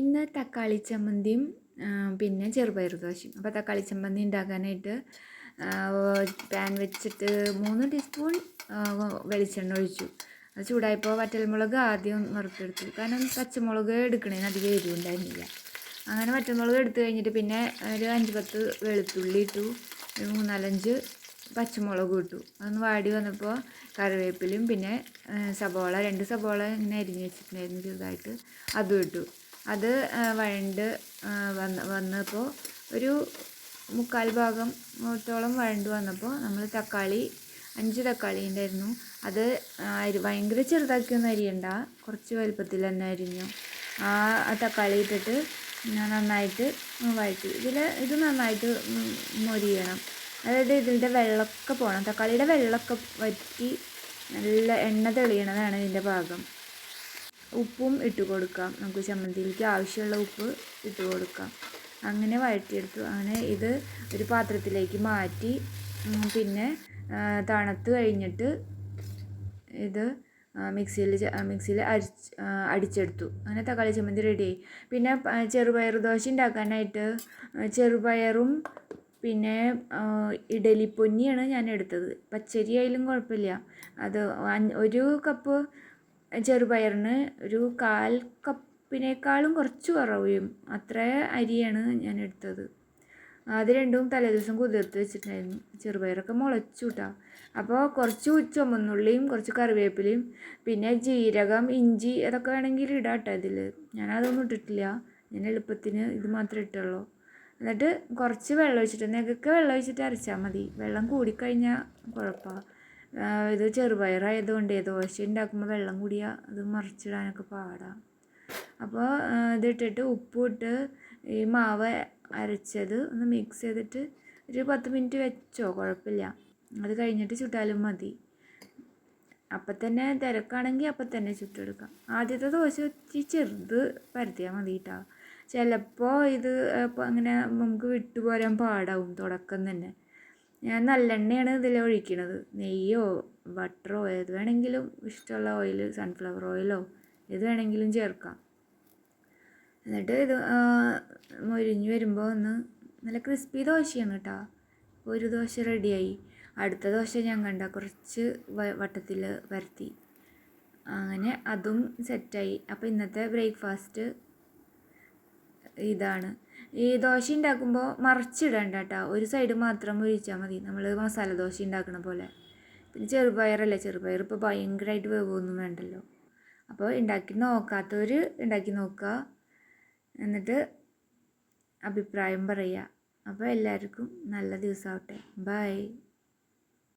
ഇന്ന് തക്കാളി ചമ്മന്തിയും പിന്നെ ചെറുപയർ ദോശയും. അപ്പോൾ തക്കാളി ചമ്മന്തി ഉണ്ടാക്കാനായിട്ട് പാൻ വെച്ചിട്ട് മൂന്ന് ടീസ്പൂൺ വെളിച്ചെണ്ണ ഒഴിച്ചു. അത് ചൂടായപ്പോൾ വറ്റൽമുളക് ആദ്യം വറുത്തെടുത്തു. കാരണം പച്ചമുളക് എടുക്കണേന് അധികം എരിവുണ്ടായിരുന്നില്ല അങ്ങനെ വറ്റൽമുളക് എടുത്തു കഴിഞ്ഞിട്ട് പിന്നെ ഒരു അഞ്ച് പത്ത് വെളുത്തുള്ളി ഇട്ടു. ഒരു മൂന്നാലഞ്ച് പച്ചമുളക് ഇട്ടു. അതൊന്ന് വാടി വന്നപ്പോൾ കറിവേപ്പിലും പിന്നെ സബോള രണ്ട് സബോള ഇങ്ങനെ അരിഞ്ഞ് വെച്ചിട്ടുണ്ടായിരുന്നു ചെറുതായിട്ട്. അതും ഇട്ടു. അത് വഴണ്ട് വന്ന് വന്നപ്പോൾ ഒരു മുക്കാൽ ഭാഗം ത്തോളം വഴണ്ട് വന്നപ്പോൾ നമ്മൾ തക്കാളി അഞ്ച് തക്കാളി ഉണ്ടായിരുന്നു. അത് അരി ഭയങ്കര ചെറുതാക്കിയൊന്നും അരിയണ്ട. കുറച്ച് വലുപ്പത്തിൽ തന്നെ അരിഞ്ഞു. ആ തക്കാളി ഇട്ടിട്ട് നന്നായിട്ട് വഴറ്റി. ഇതിൽ ഇത് നന്നായിട്ട് മൊരിയണം. അതായത് ഇതിന്റെ വെള്ളമൊക്കെ പോകണം തക്കാളിയുടെ വെള്ളമൊക്കെ വറ്റി നല്ല എണ്ണ തെളിയണതാണ് ഇതിന്റെ ഭാഗം. ഉപ്പും ഇട്ട് കൊടുക്കാം. നമുക്ക് ചമ്മന്തിയിലേക്ക് ആവശ്യമുള്ള ഉപ്പ് ഇട്ട് കൊടുക്കാം. അങ്ങനെ വഴറ്റിയെടുത്തു. അങ്ങനെ ഇത് ഒരു പാത്രത്തിലേക്ക് മാറ്റി പിന്നെ തണുത്ത് കഴിഞ്ഞിട്ട് ഇത് മിക്സിയിൽ മിക്സിയിൽ അരിച്ച് അടിച്ചെടുത്തു. അങ്ങനെ തക്കാളി ചമ്മന്തി റെഡിയായി പിന്നെ ചെറുപയർ ദോശ ഉണ്ടാക്കാനായിട്ട് ചെറുപയറും പിന്നെ ഇഡലിപ്പൊന്നിയാണ് ഞാൻ എടുത്തത്. പച്ചരി ആയാലും കുഴപ്പമില്ല. അത് ഒരു കപ്പ് ചെറുപയറിന് ഒരു കാൽ കപ്പിനേക്കാളും കുറച്ച് കുറവും അത്ര അരിയാണ് ഞാൻ എടുത്തത്. അത് രണ്ടും തലേദിവസം കുതിർത്ത് വെച്ചിട്ടുണ്ടായിരുന്നു. ചെറുപയറൊക്കെ മുളച്ചു കേട്ടോ അപ്പോൾ കുറച്ച് ചുമന്നുള്ളിയും കുറച്ച് കറിവേപ്പിലയും പിന്നെ ജീരകം ഇഞ്ചി അതൊക്കെ വേണമെങ്കിൽ ഇടാം കേട്ടോ ഇതിൽ ഞാനതൊന്നും ഇട്ടിട്ടില്ല. ഞാൻ എളുപ്പത്തിന് ഇത് മാത്രമേ ഇട്ടുള്ളൂ. എന്നിട്ട് കുറച്ച് വെള്ളം ഒഴിച്ചിട്ട് നികക്കെ വെള്ളം ഒഴിച്ചിട്ട് അരച്ചാൽ മതി. വെള്ളം കൂടിക്കഴിഞ്ഞാൽ കുഴപ്പമാണ് ഇത് ചെറുപയറായതുകൊണ്ട് ദോശ ഉണ്ടാക്കുമ്പോൾ വെള്ളം കൂടിയാൽ അത് മറിച്ചിടാനൊക്കെ പാടാം. അപ്പോൾ ഇതിട്ടിട്ട് ഉപ്പും ഇട്ട് ഈ മാവ് അരച്ചത് ഒന്ന് മിക്സ് ചെയ്തിട്ട് ഒരു പത്ത് മിനിറ്റ് വെച്ചോ കുഴപ്പമില്ല അത് കഴിഞ്ഞിട്ട് ചുട്ടാലും മതി. അപ്പം തന്നെ തിരക്കാണെങ്കിൽ അപ്പം തന്നെ ചുട്ടെടുക്കാം. ആദ്യത്തെ ദോശ ഒത്തിരി ചെറുത് പരത്തിയാൽ മതി കേട്ടോ ചിലപ്പോൾ ഇത് അങ്ങനെ നമുക്ക് വിട്ടുപോരാൻ പാടാവും തുടക്കം തന്നെ. ഞാൻ നല്ലെണ്ണയാണ് ഇതിൽ ഒഴിക്കണത്. നെയ്യോ ബട്ടറോ ഏത് വേണമെങ്കിലും ഇഷ്ടമുള്ള ഓയിൽ സൺഫ്ലവർ ഓയിലോ ഏത് വേണമെങ്കിലും ചേർക്കാം. എന്നിട്ട് ഇത് മൊരിഞ്ഞ് വരുമ്പോൾ ഒന്ന് നല്ല ക്രിസ്പി ദോശയാണ് കേട്ടോ ഒരു ദോശ റെഡിയായി അടുത്ത ദോശ ഞാൻ കണ്ട കുറച്ച് വട്ടത്തിൽ വരുത്തി. അങ്ങനെ അതും സെറ്റായി അപ്പോൾ ഇന്നത്തെ ബ്രേക്ക്ഫാസ്റ്റ് ഇതാണ്. ഈ ദോശ ഉണ്ടാക്കുമ്പോൾ മറിച്ചിടണ്ട കേട്ടോ ഒരു സൈഡ് മാത്രം ഒഴിച്ചാൽ മതി. നമ്മൾ മസാല ദോശ ഉണ്ടാക്കണ പോലെ. പിന്നെ ചെറുപയറല്ലേ? ചെറുപയർ ഇപ്പോൾ ഭയങ്കരമായിട്ട് വേവൊന്നും വേണ്ടല്ലോ. അപ്പോൾ ഉണ്ടാക്കി നോക്കാത്തവർ ഉണ്ടാക്കി നോക്കുക എന്നിട്ട് അഭിപ്രായം പറയുക അപ്പോൾ എല്ലാവർക്കും നല്ല ദിവസമാവട്ടെ ബൈ